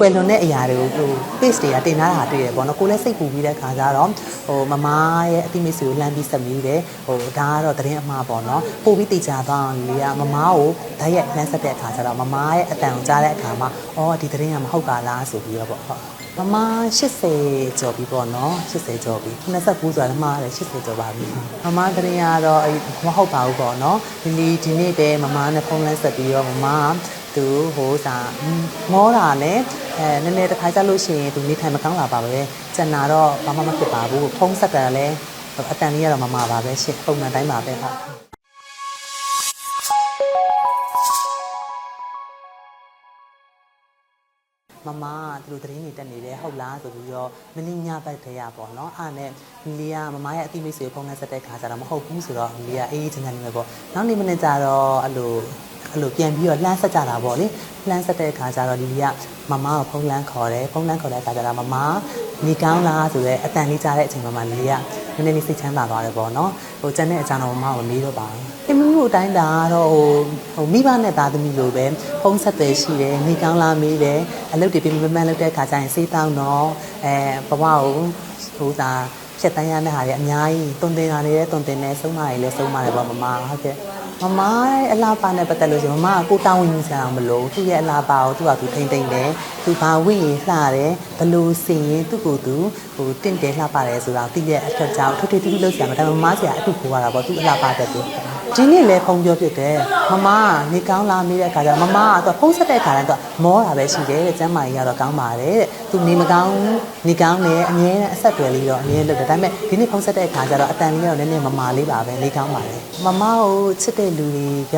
ကွယ်လွန်တဲ့အရာတွေကိုဟို page တွေကတင်ထားတာတွေ့ရပေါ့နော်ကိုလည်းစိတ်ပူပြီးတဲ့ခါကျတော့ဟိုမမရဲ့အတိမိတ်ဆွေကိုလှမ်းပြီးဆက်မိတယ်ဟိုဒါကတော့သတင်းအမှားပေါ့နော်ပို့ပြီးတိကျသွားအောင်လေကမမကိုဓာတ်ရိုက်လှမ်းဆက်တဲ့အခါကျတော့မမရဲ့အတန်ကိုကြားတဲ့အခါမှာအော်ဒီသတင်းကမဟုတ်ပါလားဆိုပြီးတော့ပေါ့ဟုတ်မမ80ကျော်ပြီပေါ့နော်80ကျော်ပြီ29ဆိုတာလည်းမှားတယ်80ကျော်ပါပြီမမသတင်းကတော့အဲ့မဟုတ်ပါဘူးပေါ့နော်ဒီနေ့ဒီနေ့ပဲမမနဲ့ဖုန်းလမ်းဆက်ပြီးတော့မမကသူဟိုစာမောတာနဲ့ အဲနည်းနည်းတစ်ခါကြလို့ရှိရင်သူနေထိုင်မကောင်းလာပါပဲကျန်တာတော့ဘာမှမဖြစ်ပါဘူးဖုန်းဆက်ကြတယ်လည်းအတန်လေးကတော့မမပါပဲရှင့်ပုံမှန်တိုင်းပါပဲဟုတ်မမကသူတို့သတင်းတွေတက်နေတယ်ဟုတ်လားဆိုပြီးတော့မင်းညဘက်တည်းရပေါ့နော်အားနဲ့မီလီယာမမရဲ့အတိမိတ်ဆွေဖုန်းနဲ့ဆက်တဲ့ခါကျတော့မဟုတ်ဘူးဆိုတော့မီလီယာအေးအေးချမ်းချမ်းနေပဲပေါ့နောက်နေ့မနေ့ကျတော့အဲ့လို အဲ့လိုပြန်ပြီးတော့လှမ်းဆက်ကြတာပေါ့လေလှမ်းဆက်တဲ့ခါကျတော့လီလီယာမမကိုဖုန်းလမ်းခေါ်တယ်ဖုန်းလမ်းခေါ်တဲ့ခါကျတော့မမနေကောင်းလားဆိုတော့အတန်လေးကြားတဲ့အချိန်မှာမလီလီယာနည်းနည်းလေးစိတ်ချမ်းသာသွားတယ်ပေါ့နော်ဟိုကျန်တဲ့အကြောင်းတော့မမကိုမေးတော့ပါဘူးခင်ဗျတို့အတိုင်းဒါကတော့ဟိုဟိုမိဘနဲ့သားသမီးလိုပဲဖုန်းဆက်တယ်ရှိတယ်နေကောင်းလားမေးတယ်အလုပ်တွေပြင်းပြင်းပန်းပန်းလုပ်တဲ့ခါကျရင်စေးတောင်းတော့အဲဘဝကိုဟိုသာဖြတ်တန်းရတဲ့ဟာတွေအများကြီးတုံတင်တာတွေလည်းတုံတင်နေဆုံးမတွေလည်းဆုံးမတယ်ပေါ့မမဟုတ်ကဲ့ မမရဲ့အလားပါနဲ့ပတ်သက်လို့ဆိုရင်မမကကိုတောင်းဝင်စရာမလိုသူ့ရဲ့အလားပါကိုသူ့ဟာသူထိမ့်သိမ့်တယ်သူဘာဝင်ရင်လှတယ်ဘလို့စင်ရင်သူ့ကိုယ်သူဟိုတင့်တယ်လှပါတယ်ဆိုတာသိရဲ့အထက်ကြောင်ထွတ်ထွတ်တူတူလုပ်စရာမဒါပေမဲ့မမဆရာအထုကိုရတာပေါ့သူ့အလားပါတဲ့သူ ဒီနေ့လည်းဖုံပြောဖြစ်တယ်မမကနေကောင်းလာမိတဲ့ခါကျတော့မမကတော့ဖုံးဆက်တဲ့ခါတိုင်းတော့မောတာပဲရှိတယ်တဲ့ကျမ်းမာကြီးကတော့ကောင်းပါတယ်တဲ့သူနေမကောင်းနေကောင်းတယ်အမြဲတမ်းအဆက်အသွယ်လေးတော့အမြဲလုပ်တယ်ဒါပေမဲ့ဒီနေ့ဖုံးဆက်တဲ့ခါကျတော့အတန်လေးကတော့နည်းနည်းမမာလေးပါပဲနေကောင်းပါတယ်မမကိုချစ်တဲ့လူတွေက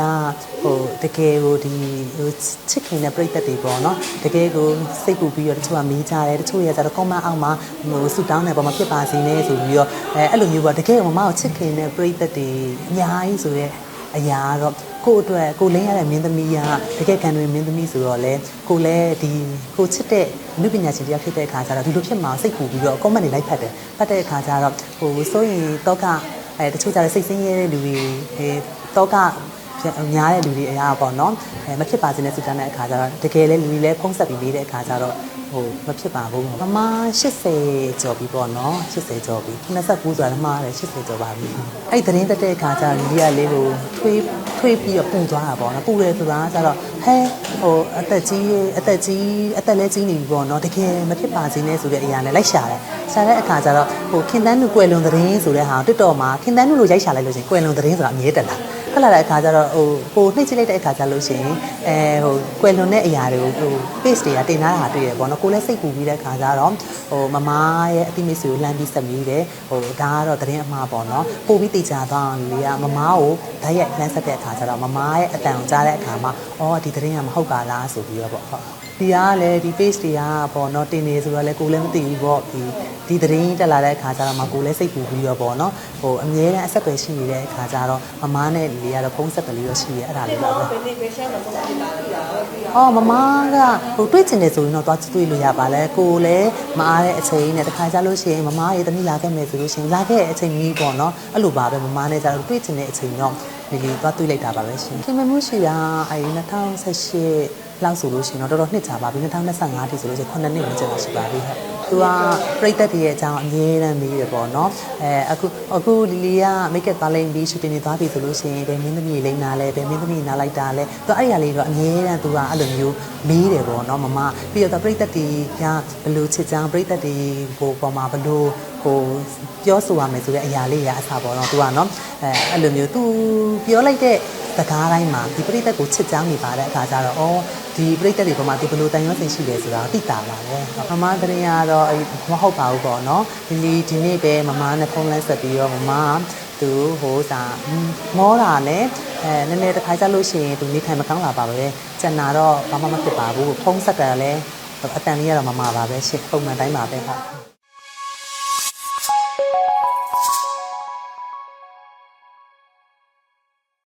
ဟိုတကယ်ကိုဒီဟိုချစ်ခင်တဲ့ပြိတ္တတွေပေါ့နော်တကယ်ကိုစိတ်ပူပြီးတော့တချို့ကမေးကြတယ်တချို့ရကြတော့ comment အောက်မှာဟိုဆူတောင်းတယ်ပေါ့မဖြစ်ပါစေနဲ့ဆိုပြီးတော့အဲအဲ့လိုမျိုးပေါ့တကယ်မမကိုချစ်ခင်တဲ့ပြိတ္တတွေအများကြီးဆိုရဲ အရာကတော့ကိုယ့်အတွက်ကိုလင်းရတဲ့မင်းသမီးကတကယ်ကန်တွင်မင်းသမီးဆိုတော့လေကိုလည်းဒီကိုချစ်တဲ့လူပညာရှင်တယောက်ဖြစ်တဲ့အခါကျတော့ဒီလိုဖြစ်မှာစိတ်ပူပြီးတော့ comment တွေလိုက်ဖတ်တယ်ဖတ်တဲ့အခါကျတော့ဟိုစိုးရင်တော့ကအဲတချို့ကျတော့စိတ်ဆင်းရဲတဲ့လူတွေအဲတော့ကများတဲ့လူတွေအရာပေါ့နော်အဲမဖြစ်ပါစေနဲ့စူတန်းတဲ့အခါကျတော့တကယ်လဲလူတွေလဲဖုံးဆက်ပြီးနေတဲ့အခါကျတော့ ဟိုမဖြစ်ပါဘူးမမ80ကျော်ပြီပေါ့နော်80ကျော်ပြီ29ဆိုတာလည်းမှားတယ်80ကျော်ပါပြီအဲ့ဒီသတင်းတက်တဲ့အခါကျတော့လူတွေကလေးကိုထွေးထွေးပြီးတော့ပူသွားတာပေါ့နော်ပူတယ်ဆိုတာကျတော့ဟဲဟိုအသက်ကြီးအသက်ကြီးအသက်လဲကြီးနေပြီပေါ့နော်တကယ်မဖြစ်ပါစေနဲ့ဆိုတဲ့အရာနဲ့လိုက်ရှာတယ်ရှာတဲ့အခါကျတော့ဟိုခင်တန်းလူကွယ်လွန်သတင်းဆိုတဲ့ဟာတစ်တော်မှာခင်တန်းလူလိုရိုက်ရှာလိုက်လို့ချင်းကွယ်လွန်သတင်းဆိုတာအမြဲတက်လာ ခက်လာတဲ့အခါကျတော့ဟိုဟိုနှိမ့်ချိလိုက်တဲ့အခါကျလို့ရှိရင်အဲဟိုကွယ်လွန်တဲ့အရာတွေကိုဟို page တွေကတင်ထားတာတွေ့ရပေါ့နော်ကိုလည်းစိတ်ပူပြီးတဲ့အခါကျတော့ဟိုမမရဲ့အတိမိတ်ဆွေကိုလှမ်းပြီးဆက်မိတယ်ဟိုဒါကတော့သတင်းအမှားပေါ့နော်ပို့ပြီးတိကျသွားအောင်လေကမမကိုဓာတ်ရိုက်လှမ်းဆက်တဲ့အခါကျတော့မမရဲ့အတန်ကိုကြားတဲ့အခါမှာအော်ဒီသတင်းကမဟုတ်ပါလားဆိုပြီးတော့ပေါ့ဟုတ် ဒီကလည်းဒီ page တွေကပေါ့နော်တင်နေဆိုတော့လေကိုလည်းမသိဘူးပေါ့ဒီဒီသတင်းတက်လာတဲ့အခါကျတော့မှကိုလည်းစိတ်ပူပြီးတော့ပေါ့နော်ဟိုအမြဲတမ်းအဆက်အသွယ်ရှိနေတဲ့အခါကျတော့မမနဲ့လေကတော့ဖုန်းဆက်တယ်လေးတော့ရှိရဲအဲ့ဒါလေးပါပဲအော်မမကဟိုတွေ့ချင်တယ်ဆိုရင်တော့သွားတွေ့လို့ရပါလဲကိုလည်းမအားတဲ့အချိန်နဲ့တခါကြလို့ရှိရင်မမရေတမိလာခဲ့မယ်ဆိုလို့ရှိရင်လာခဲ့တဲ့အချိန်ကြီးပေါ့နော်အဲ့လိုပါပဲမမနဲ့ကြတော့တွေ့ချင်တဲ့အချိန်တော့ဒီလိုသွားတွေ့လိုက်တာပါပဲရှင်ခင်မမှုရှိတာအဲ2018 လောက်ဆိုလို့ရှိရင်တော့တော်တော်နှစ်ကြာပါပြီ2025တိဆိုလို့ရှိရင်9နှစ်ဝန်းကျင်လောက်ရှိပါပြီဟုတ်သူကပြိသက်တည်းရဲ့အကြောင်းအမြဲတမ်းမေးတယ်ပေါ့နော်အဲအခုအခုလီလီကမိတ်ကပ်သွားလိုက်ပြီးရှူတင်နေသွားပြီဆိုလို့ရှိရင်ဘယ်မင်းသမီးလိမ့်နာလဲဘယ်မင်းသမီးနားလိုက်တာလဲသူအဲ့ဒီအရာလေးတော့အမြဲတမ်းသူကအဲ့လိုမျိုးမေးတယ်ပေါ့နော်မမပြီးတော့ပြိသက်တည်းကဘယ်လိုချစ်ချောင်းပြိသက်တည်းကိုပေါ်မှာဘယ်လိုဟို ပြောဆိုရမယ်ဆိုတဲ့အရာလေးရအစားပေါ့နော်သူကနော်အဲအဲ့လိုမျိုးသူပြောလိုက်တဲ့စကားတိုင်းမှာဒီပြိသက်ကိုချစ်ချောင်းနေပါတဲ့အခါကျတော့အော်ဒီပြိသက်တွေပေါ်မှာဒီဘယ်လိုတန်ရုံးစင်ရှိလဲဆိုတာသိတာပါပဲမမတရင်ကတော့အဲ့မဟုတ်ပါဘူးပေါ့နော်ဒီနေ့ဒီနေ့ပဲမမနဲ့ဖုန်းလမ်းဆက်ပြီးတော့မမသူဟိုစာမောတာနဲ့အဲနည်းနည်းတစ်ခါကြလို့ရှိရင်သူနေထိုင်မကောင်းလာပါပဲကျန်တာတော့ဘာမှမဖြစ်ပါဘူးဖုန်းဆက်တယ်လည်းအတန်လေးကတော့မမပါပဲရှင့်ပုံမှန်တိုင်းပါပဲဟုတ်